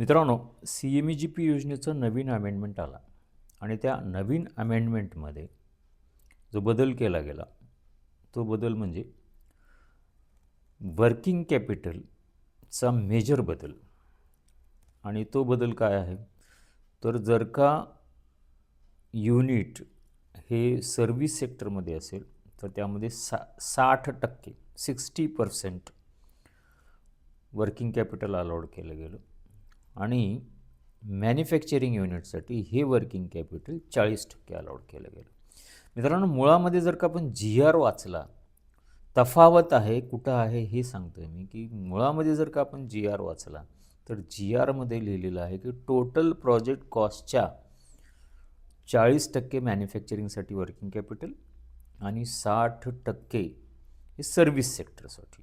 मित्रांनो C M E G P योजनेचं नवीन अमेंडमेंट आला आणि त्या नवीन अमेंडमेंटमध्ये जो बदल केला गेला तो बदल म्हणजे वर्किंग कॅपिटलचा मेजर बदल. आणि तो बदल काय आहे? तर जर का युनिट हे सर्व्हिस सेक्टरमध्ये असेल तर त्यामध्ये सा साठ टक्के sixty percent working capital allowed केलं गेलं. आणि मॅन्युफॅक्चरिंग युनिटसाठी हे वर्किंग कॅपिटल चाळीस टक्के अलाउड केलं गेलं. मित्रांनो मुळामध्ये जर का आपण जी आर वाचला तफावत आहे कुठं आहे हे सांगतो आहे मी की मुळामध्ये जर का आपण जी आर वाचला तर जी आरमध्ये लिहिलेलं आहे की टोटल प्रोजेक्ट कॉस्टच्या चाळीस टक्के मॅन्युफॅक्चरिंगसाठी वर्किंग कॅपिटल आणि साठ टक्के हे सर्व्हिस सेक्टरसाठी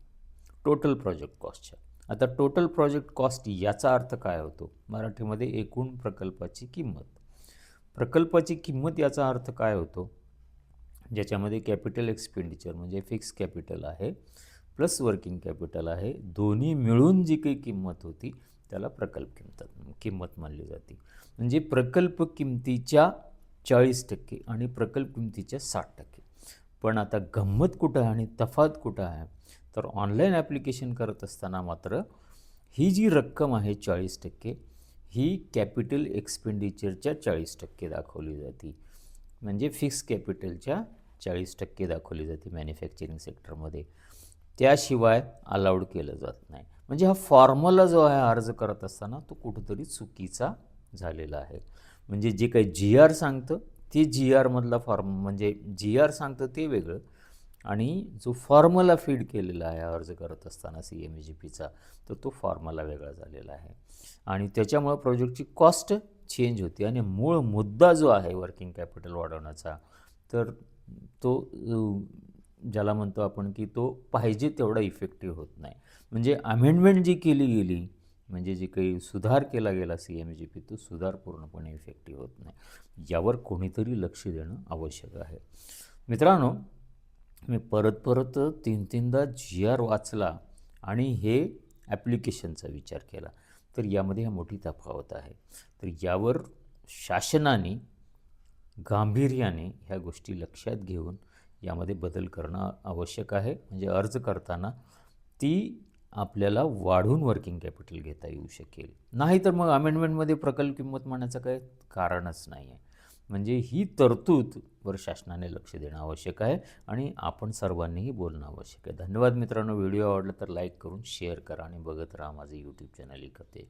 टोटल प्रोजेक्ट कॉस्टच्या आता टोटल प्रोजेक्ट कॉस्ट याचा अर्थ काय होतो? मराठीमध्ये एकूण प्रकल्पाची किंमत. प्रकल्पाची किंमत याचा अर्थ काय होतो? ज्याच्यामध्ये कॅपिटल एक्सपेंडिचर म्हणजे फिक्स कॅपिटल आहे प्लस वर्किंग कॅपिटल आहे दोन्ही मिळून जी काही किंमत होती त्याला प्रकल्प किंमत किंमत मानली जाते. म्हणजे प्रकल्प किमतीच्या चाळीस टक्के आणि प्रकल्प किमतीच्या साठ टक्के. पण आता गंमत कुठं आहे आणि तफात कुठं आहे? तर ऑनलाईन ॲप्लिकेशन करत असताना मात्र ही जी रक्कम आहे चाळीस टक्के ही कॅपिटल एक्सपेंडिचरच्या चाळीस टक्के दाखवली जाते. म्हणजे फिक्स कॅपिटलच्या चाळीस टक्के दाखवली जाते मॅन्युफॅक्चरिंग सेक्टरमध्ये. त्याशिवाय अलाउड केलं जात नाही. म्हणजे हा फॉर्म्युला जो आहे अर्ज करत असताना तो कुठंतरी चुकीचा झालेला आहे. म्हणजे जे काही जी आर सांगतं ते जी आरमधला फॉर्म म्हणजे जी आर सांगतं ते वेगळं. आणि जो फॉर्म्युला फीड केलेला आहे अर्ज करत असताना सी एम ए जी पीचा तर तो फॉर्म्युला वेगळा झालेला आहे. आणि त्याच्यामुळं प्रोजेक्टची कॉस्ट चेंज होती आणि मूळ मुद्दा जो आहे वर्किंग कॅपिटल वाढवण्याचा तर तो ज्याला म्हणतो आपण की तो पाहिजे तेवढा इफेक्टिव्ह होत नाही. म्हणजे अमेंडमेंट जी केली गेली म्हणजे जे काही सुधार केला गेला सी एम जी पी तो सुधार पूर्णपणे इफेक्टिव्ह होत नाही. यावर कोणीतरी लक्ष देणं आवश्यक आहे. मित्रांनो मी परत परत तीन तीनदा जी आर वाचला आणि हे ॲप्लिकेशनचा विचार केला तर यामध्ये हा मोठी तफावत आहे. तर यावर शासनाने गांभीर्याने ह्या गोष्टी लक्षात घेऊन यामध्ये बदल करणं आवश्यक आहे. म्हणजे अर्ज करताना ती आपल्याला वाढून वर्किंग कॅपिटल घेता येऊ शकेल. नाही तर मग अमेंडमेंटमध्ये प्रकल्प किंमत म्हणण्याचं काही कारणच नाही आहे म्हणजे ही तरतूदवर शासनाने लक्ष देणं आवश्यक आहे आणि आपण सर्वांनीही बोलणं आवश्यक आहे. धन्यवाद मित्रांनो. व्हिडिओ आवडला तर लाईक करून शेअर करा आणि बघत राहा माझं यूट्यूब चॅनल करते